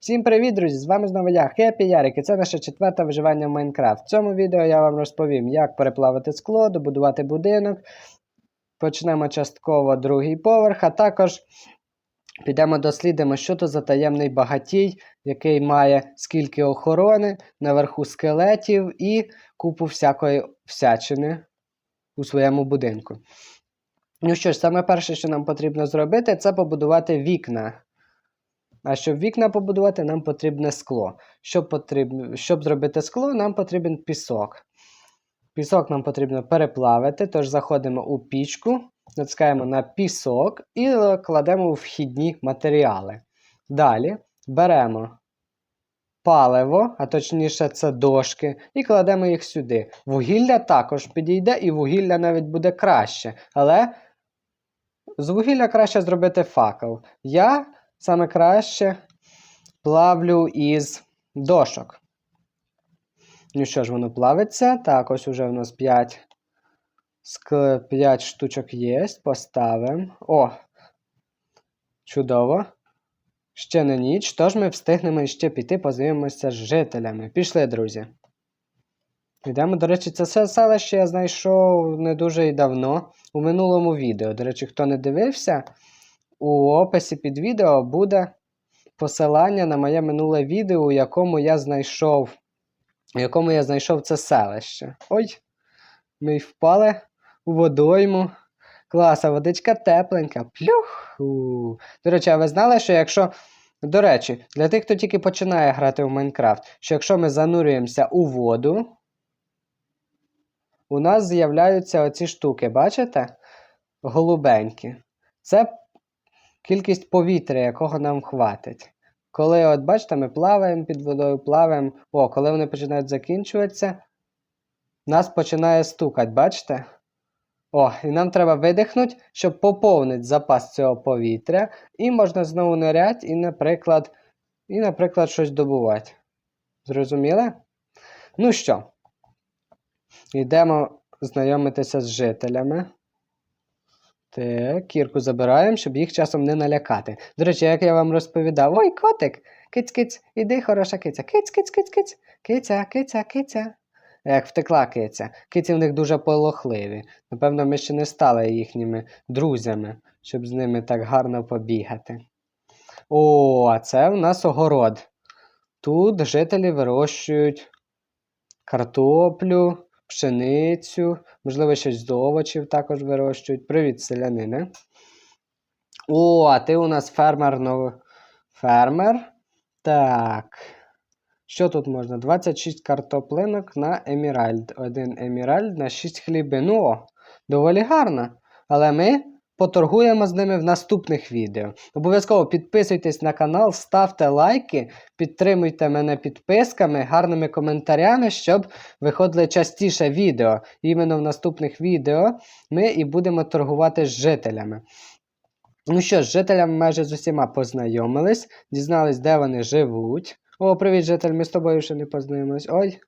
Всім привіт, друзі! З вами знову я, Хеппі Ярик, і це наше четверте виживання в Майнкрафт. В цьому відео я вам розповім, як переплавити скло, добудувати будинок. Почнемо частково другий поверх, а також підемо дослідимо, що то за таємний багатій, який має скільки охорони, наверху скелетів і купу всякої всячини у своєму будинку. Ну що ж, саме перше, що нам потрібно зробити, це побудувати вікна. А щоб вікна побудувати, нам потрібне скло. Щоб, потрібно, щоб зробити скло, нам потрібен пісок. Пісок нам потрібно переплавити, тож заходимо у пічку, натискаємо на пісок і кладемо у вхідні матеріали. Далі беремо паливо, а точніше, це дошки, і кладемо їх сюди. Вугілля також підійде, і вугілля навіть буде краще. Але з вугілля краще зробити факел. Я саме краще плавлю із дошок. Ну що ж, воно плавиться. Так, ось уже в нас 5 5 штучок є. Поставимо. О! Чудово. Ще не ніч, тож ми встигнемо ще піти, познайомимося з жителями. Пішли, друзі. Йдемо, до речі, це селище я знайшов не дуже і давно у минулому відео. До речі, хто не дивився, у описі під відео буде посилання на моє минуле відео, у якому я знайшов у якому я знайшов це селище. Ой, ми й впали у водойму. Класа, водичка тепленька. Плюх. До речі, а ви знали, що якщо. До речі, для тих, хто тільки починає грати в Майнкрафт, що якщо ми занурюємося у воду, у нас з'являються оці штуки, бачите? Голубенькі. Це кількість повітря, якого нам хватить. Коли, от бачите, ми плаваємо під водою, плаваємо. О, коли вони починають закінчуватися, нас починає стукати, бачите? О, і нам треба видихнути, щоб поповнити запас цього повітря. І можна знову ниряти і, наприклад, і, наприклад, щось добувати. Зрозуміли? Ну що, йдемо знайомитися з жителями. Так, кірку забираємо, щоб їх часом не налякати. До речі, як я вам розповідав, ой, котик, киць-киць, іди, хороша киця. Киць-киць-киць-киць, киця, киця, киця. Як втекла киця. Киці в них дуже полохливі. Напевно, ми ще не стали їхніми друзями, щоб з ними так гарно побігати. О, а це в нас огород. Тут жителі вирощують картоплю пшеницю, можливо, щось з овочів також вирощують. Привіт, селянине. О, а ти у нас фермер новий. Фермер. Так. Що тут можна? 26 картоплинок на еміральд. Один еміральд на 6 хлібин. О, доволі гарно. Але ми Поторгуємо з ними в наступних відео. Обов'язково підписуйтесь на канал, ставте лайки, підтримуйте мене підписками, гарними коментарями, щоб виходили частіше відео. Іменно в наступних відео ми і будемо торгувати з жителями. Ну що ж, жителями майже з усіма познайомились, дізнались, де вони живуть. О, привіт, житель, ми з тобою ще не познайомились. Ой.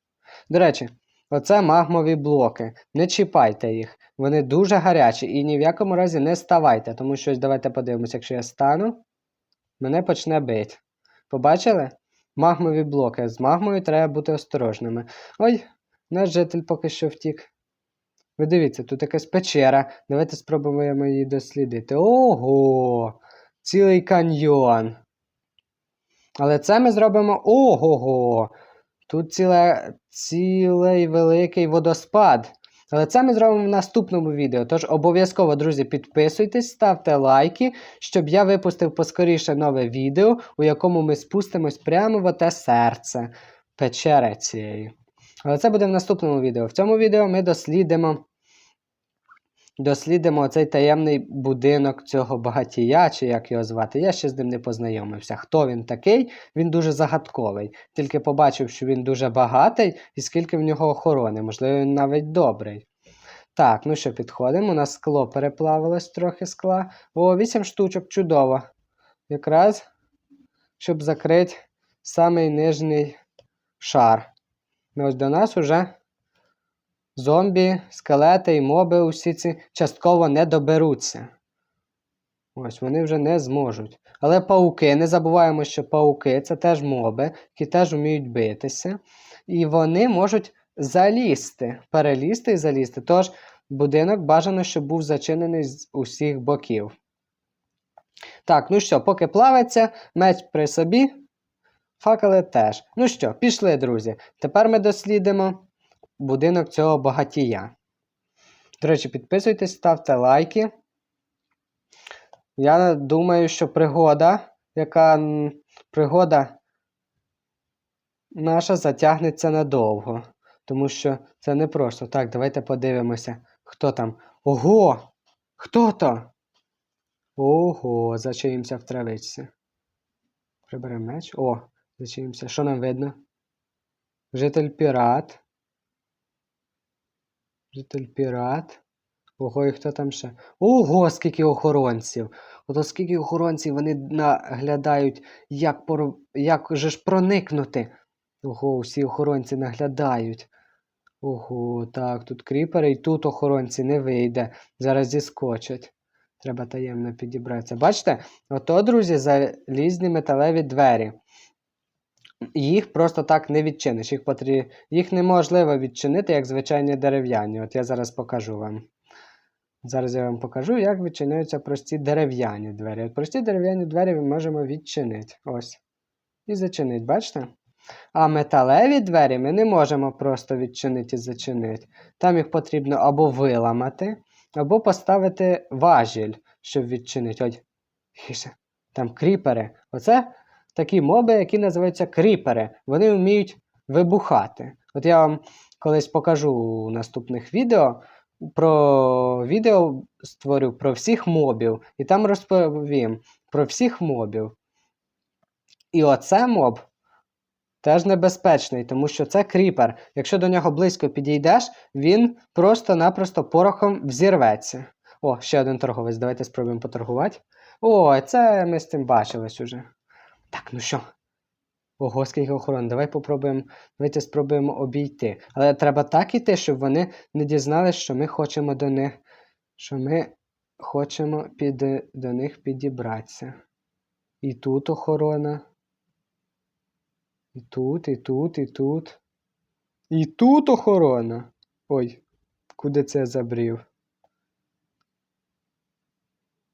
До речі, оце магмові блоки. Не чіпайте їх. Вони дуже гарячі і ні в якому разі не ставайте, тому що давайте подивимося, якщо я стану, мене почне бити. Побачили? Магмові блоки. З магмою треба бути осторожними. Ой, наш житель поки що втік. Ви дивіться, тут якась печера. Давайте спробуємо її дослідити. Ого! Цілий каньйон. Але це ми зробимо ого-го! Тут ціле, цілий великий водоспад. Але це ми зробимо в наступному відео. Тож обов'язково, друзі, підписуйтесь, ставте лайки, щоб я випустив поскоріше нове відео, у якому ми спустимось прямо в оте серце печери цієї. Але це буде в наступному відео. В цьому відео ми дослідимо дослідимо цей таємний будинок цього багатія, чи як його звати. Я ще з ним не познайомився. Хто він такий? Він дуже загадковий. Тільки побачив, що він дуже багатий і скільки в нього охорони, можливо, він навіть добрий. Так, ну що, підходимо. У нас скло переплавилось трохи скла. О, 8 штучок, чудово. Якраз, щоб закрити самий нижній шар. Ну, ось до нас уже зомбі, скелети і моби усі ці частково не доберуться. Ось вони вже не зможуть. Але пауки, не забуваємо, що пауки це теж моби, які теж вміють битися. І вони можуть залізти, перелізти і залізти. Тож будинок бажано, щоб був зачинений з усіх боків. Так, ну що, поки плавиться, меч при собі, факели теж. Ну що, пішли, друзі. Тепер ми дослідимо будинок цього багатія. До речі, підписуйтесь, ставте лайки. Я думаю, що пригода, яка пригода наша затягнеться надовго. Тому що це не просто. Так, давайте подивимося, хто там. Ого! Хто то? Ого, зачаїмося в травичці. Приберемо меч. О, зачаїмося. Що нам видно? Житель пірат. Житель пірат. Ого, і хто там ще? Ого, скільки охоронців! Ото скільки охоронців вони наглядають, як, пор... як же ж проникнути. Ого, всі охоронці наглядають. Ого, так, тут кріпери і тут охоронці не вийде. Зараз зіскочать. Треба таємно підібратися. Бачите, ото, друзі, залізні металеві двері. Їх просто так не відчиниш. Їх, потрі... Їх неможливо відчинити, як звичайні дерев'яні. От я зараз покажу вам. Зараз я вам покажу, як відчиняються прості дерев'яні двері. От прості дерев'яні двері ми можемо відчинити. Ось. І зачинити, бачите? А металеві двері ми не можемо просто відчинити і зачинити. Там їх потрібно або виламати, або поставити важіль, щоб відчинити. Ось. Там кріпери. Оце такі моби, які називаються кріпери. Вони вміють вибухати. От я вам колись покажу у наступних відео. Про відео створю про всіх мобів, і там розповім про всіх мобів. І оце моб теж небезпечний, тому що це кріпер. Якщо до нього близько підійдеш, він просто-напросто порохом взірветься. О, ще один торговець. Давайте спробуємо поторгувати. О, це ми з цим бачились уже. Так, ну що? Ого, скільки охорон. Давай попробуємо, давайте спробуємо обійти. Але треба так іти, щоб вони не дізналися, що ми хочемо до них, що ми хочемо під, до них підібратися. І тут охорона. І тут, і тут, і тут. І тут охорона. Ой, куди це забрів?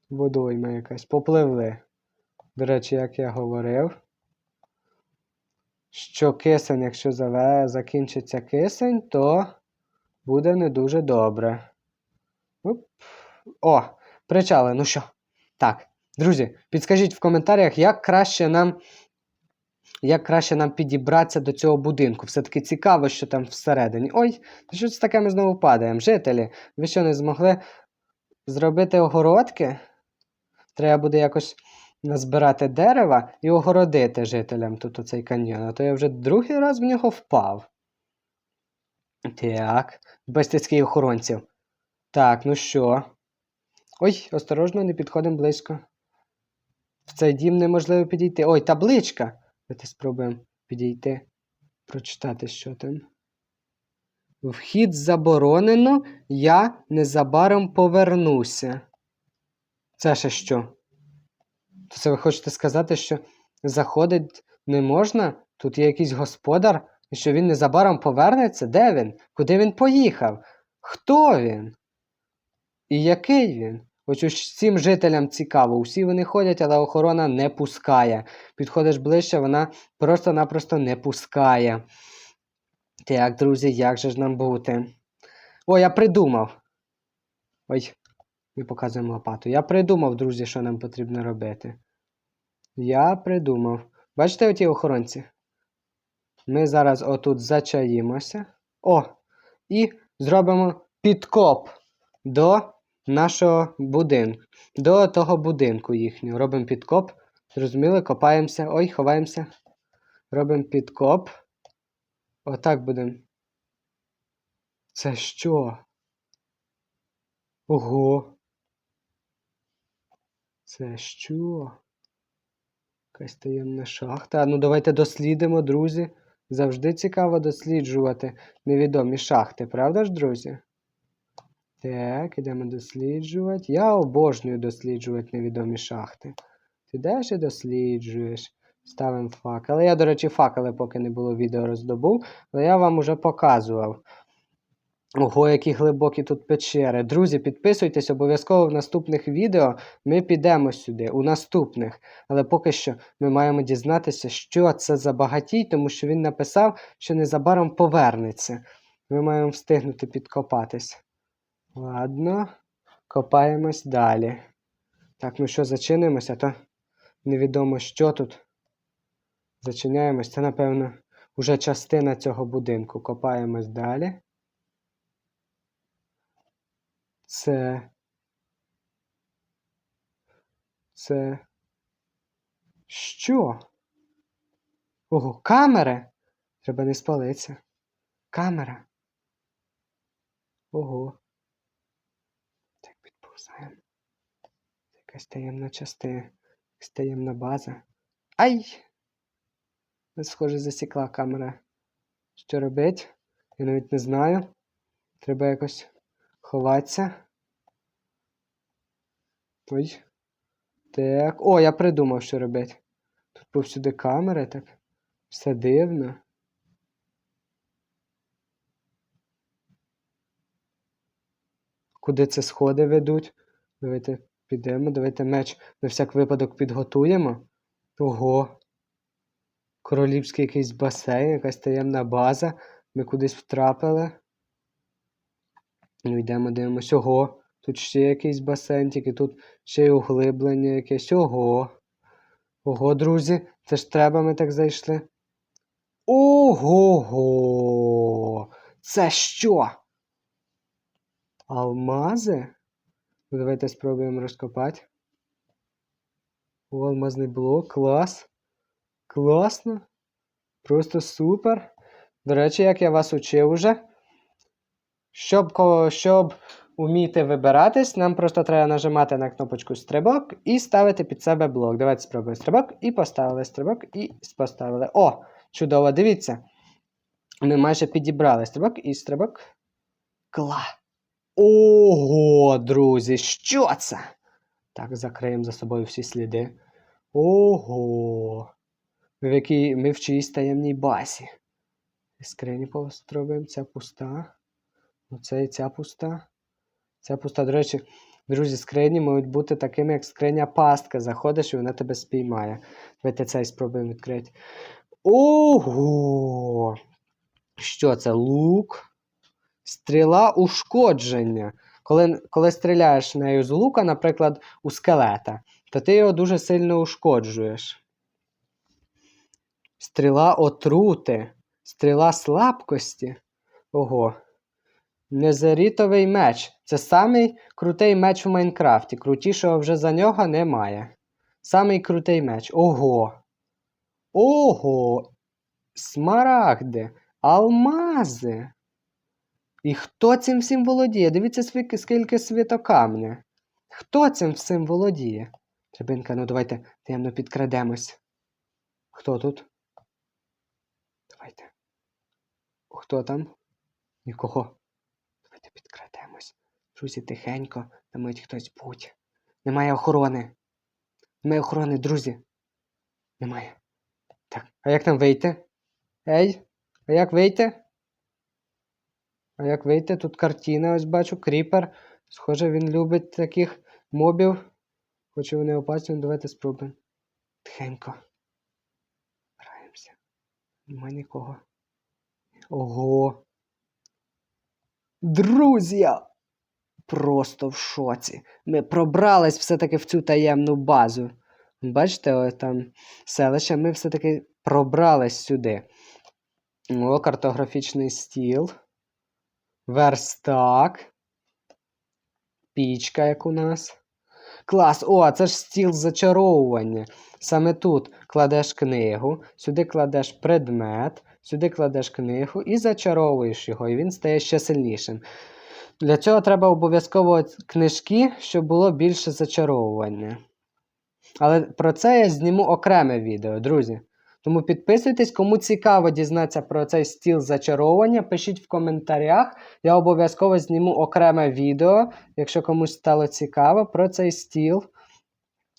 Водойма якась. Попливли. До речі, як я говорив, що кисень, якщо закінчиться кисень, то буде не дуже добре. Оп. О, причали, ну що? Так, друзі, підскажіть в коментарях, як краще нам як краще нам підібратися до цього будинку. Все-таки цікаво, що там всередині. Ой, що це таке ми знову падаємо? Жителі, ви що не змогли зробити огородки? Треба буде якось назбирати дерева і огородити жителям тут оцей каньйон. А то я вже другий раз в нього впав. Так, безтицький охоронців. Так, ну що? Ой, осторожно, не підходимо близько. В цей дім неможливо підійти. Ой, табличка! Давайте спробуємо підійти, прочитати, що там. Вхід заборонено, я незабаром повернуся. Це ще що? То це ви хочете сказати, що заходить не можна? Тут є якийсь господар, і що він незабаром повернеться? Де він? Куди він поїхав? Хто він? І який він? Ось усім жителям цікаво, усі вони ходять, але охорона не пускає. Підходиш ближче, вона просто-напросто не пускає. Так, друзі, як же ж нам бути? О, я придумав. Ой, ми показуємо лопату. Я придумав, друзі, що нам потрібно робити. Я придумав. Бачите оті охоронці? Ми зараз отут зачаїмося. О! І зробимо підкоп до нашого будинку. До того будинку їхнього. Робимо підкоп. Зрозуміли, копаємося. Ой, ховаємося. Робимо підкоп. Отак будемо. Це що? Ого. Це що? Якась таємна шахта. Ну, давайте дослідимо, друзі. Завжди цікаво досліджувати невідомі шахти, правда ж, друзі? Так, ідемо досліджувати. Я обожнюю досліджувати невідомі шахти. Ти йдеш і досліджуєш. Ставимо факели. Я, до речі, факели, поки не було відео роздобув, але я вам уже показував. Ого, які глибокі тут печери. Друзі, підписуйтесь обов'язково в наступних відео. Ми підемо сюди, у наступних. Але поки що ми маємо дізнатися, що це за багатій, тому що він написав, що незабаром повернеться. Ми маємо встигнути підкопатись. Ладно, копаємось далі. Так, ну що, зачинимося, то невідомо, що тут. Зачиняємось. Це, напевно, уже частина цього будинку. Копаємось далі. Це. Це. Що? Ого, камери! Треба не спалитися. Камера. Ого. Так, підповзаємо. Якась таємна частина. Якась таємна база. Ай! Схоже, засікла камера. Що робить? Я навіть не знаю. Треба якось ховатися. Ой. Так. О, я придумав, що робити. Тут повсюди камери, так. Все дивно. Куди це сходи ведуть? Давайте підемо, давайте меч на всяк випадок підготуємо. Ого. Королівський якийсь басейн, якась таємна база. Ми кудись втрапили. Ну, йдемо, дивимось. Ого. Тут ще якийсь басейн, тільки тут ще й углиблення якесь. Ого. Ого, друзі, це ж треба, ми так зайшли. Ого-го! Це що? Алмази? Ну, давайте спробуємо розкопати. О, алмазний блок, клас. Класно. Просто супер. До речі, як я вас учив уже. Щоб, щоб уміти вибиратись, нам просто треба нажимати на кнопочку стрибок і ставити під себе блок. Давайте спробуємо стрибок і поставили стрибок і поставили. О, чудово, дивіться. Ми майже підібрали стрибок і стрибок. Кла. Ого, друзі, що це? Так, закриємо за собою всі сліди. Ого. Ми в якій ми в чиїсь таємній базі. Скрині постробуємо, ця пуста. Оце і ця пуста. Ця пуста. До речі, друзі, скрині можуть бути такими, як скриня пастка. Заходиш і вона тебе спіймає. Давайте цей спробуємо відкрити. Ого! Що це? Лук? Стріла ушкодження. Коли, коли стріляєш нею з лука, наприклад, у скелета, то ти його дуже сильно ушкоджуєш. Стріла отрути, стріла слабкості. Ого. Незарітовий меч. Це самий крутий меч у Майнкрафті. Крутішого вже за нього немає. Самий крутий меч. Ого. Ого. Смарагди, алмази. І хто цим всім володіє? Дивіться, скільки світокамня. Хто цим всім володіє? Требинка, ну давайте таємно підкрадемось. Хто тут? Давайте. Хто там? Нікого. Друзі, тихенько, там мають хтось будь. Немає охорони. Немає охорони, друзі. Немає. Так, а як там вийти? Ей, а як вийти? А як вийти? Тут картина, ось бачу, кріпер. Схоже, він любить таких мобів. Хоче вони опасні, ну, давайте спробуємо. Тихенько. Граємося. Нема нікого. Ого. Друзі! Просто в шоці. Ми пробрались все-таки в цю таємну базу. Бачите, ось там селище, ми все-таки пробрались сюди. О, картографічний стіл. Верстак. Пічка, як у нас. Клас! О, це ж стіл зачаровування. Саме тут кладеш книгу, сюди кладеш предмет, сюди кладеш книгу і зачаровуєш його, і він стає ще сильнішим. Для цього треба обов'язково книжки, щоб було більше зачаровування. Але про це я зніму окреме відео, друзі. Тому підписуйтесь, кому цікаво дізнатися про цей стіл зачаровування, пишіть в коментарях. Я обов'язково зніму окреме відео, якщо комусь стало цікаво, про цей стіл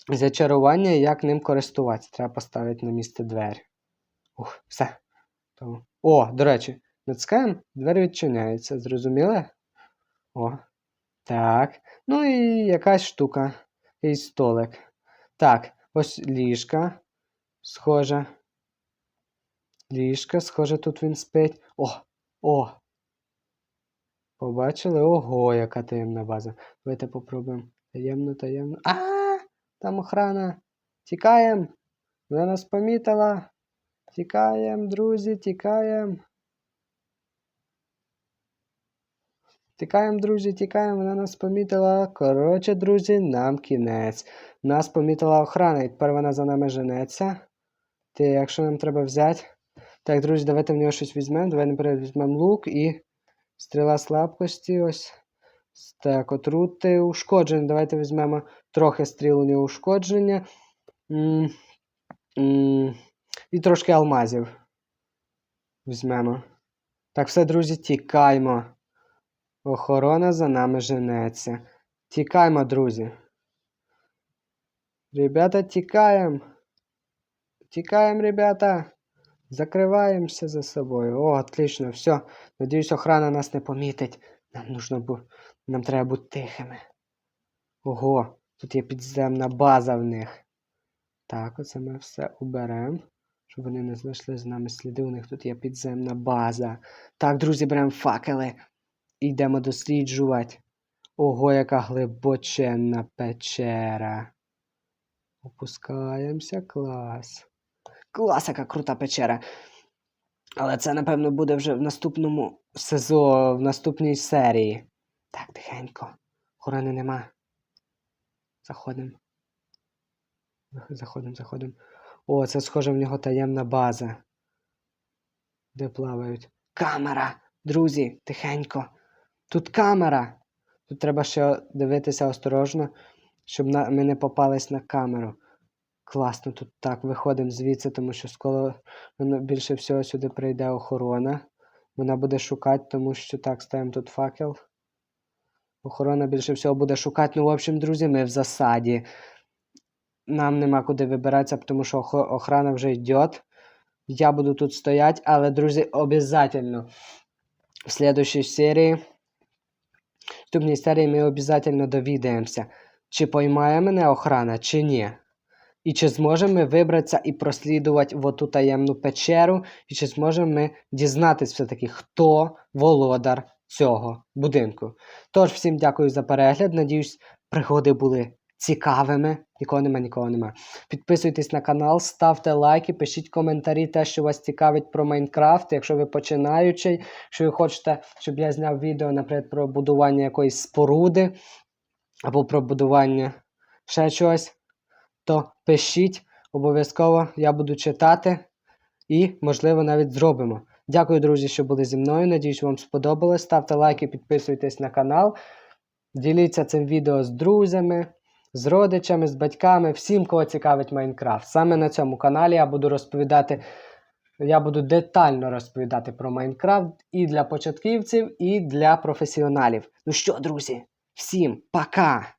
зачарування і як ним користуватися. Треба поставити на місце двері. Ух, все. О, до речі, натискаємо, двері відчиняються. Зрозуміли? О, так. Ну і якась штука. І столик. Так, ось ліжка. Схоже. Ліжка, схоже, тут він спить. О! О! Побачили? Ого, яка таємна база. Давайте попробуємо. Таємно, таємно. А! Там охрана. Тікаємо. Вона нас помітила. Тікаємо, друзі, тікаємо. Тікаємо, друзі, тікаємо, вона нас помітила. Коротше, друзі, нам кінець. Нас помітила охрана, і тепер вона за нами женеться. Ти, якщо нам треба взяти. Так, друзі, давайте в нього щось візьмемо. Давай наперед візьмемо лук і стріла слабкості. Ось. Так, отрути ушкодження. Давайте візьмемо трохи стріл у нього ушкодження. М, м, І трошки алмазів. Візьмемо. Так, все, друзі, тікаймо. Охорона за нами женеться. Тікаймо, друзі. Ребята, тікаємо. Тікаємо, ребята. Закриваємося за собою. О, отлично, все. Надіюсь, охрана нас не помітить. Нам нужно бу... Нам треба бути тихими. Ого, тут є підземна база в них. Так, оце ми все уберемо. Щоб вони не знайшли з нами сліди. У них тут є підземна база. Так, друзі, беремо факели. Йдемо досліджувати. Ого, яка глибоченна печера. Опускаємося, клас. Клас, яка крута печера. Але це, напевно, буде вже в наступному сезоні, в наступній серії. Так, тихенько. Охорони нема. Заходимо. Заходимо, заходимо. О, це схоже в нього таємна база. Де плавають? Камера! Друзі, тихенько. Тут камера. Тут треба ще дивитися осторожно, щоб ми не попались на камеру. Класно, тут так, виходимо звідси, тому що скоро ну, більше всього сюди прийде охорона. Вона буде шукати, тому що так, ставимо тут факел. Охорона більше всього буде шукати. Ну, в общем, друзі, ми в засаді. Нам нема куди вибиратися, тому що охрана вже йде. Я буду тут стояти, але, друзі, обов'язково в слідущій серії, в наступній серії ми обов'язково довідаємося, чи поймає мене охрана, чи ні. І чи зможемо ми вибратися і прослідувати в оту таємну печеру, і чи зможемо ми дізнатися все-таки, хто володар цього будинку. Тож, всім дякую за перегляд. Надіюсь, пригоди були цікавими. Нікого нема, нікого нема. Підписуйтесь на канал, ставте лайки, пишіть коментарі, те, що вас цікавить про Майнкрафт. Якщо ви починаючий, якщо ви хочете, щоб я зняв відео, наприклад, про будування якоїсь споруди або про будування ще чогось, то пишіть. Обов'язково я буду читати і, можливо, навіть зробимо. Дякую, друзі, що були зі мною. Надіюсь, вам сподобалось. Ставте лайки, підписуйтесь на канал. Діліться цим відео з друзями, з родичами, з батьками, всім, кого цікавить Майнкрафт. Саме на цьому каналі я буду розповідати, я буду детально розповідати про Майнкрафт і для початківців, і для професіоналів. Ну що, друзі, всім пока!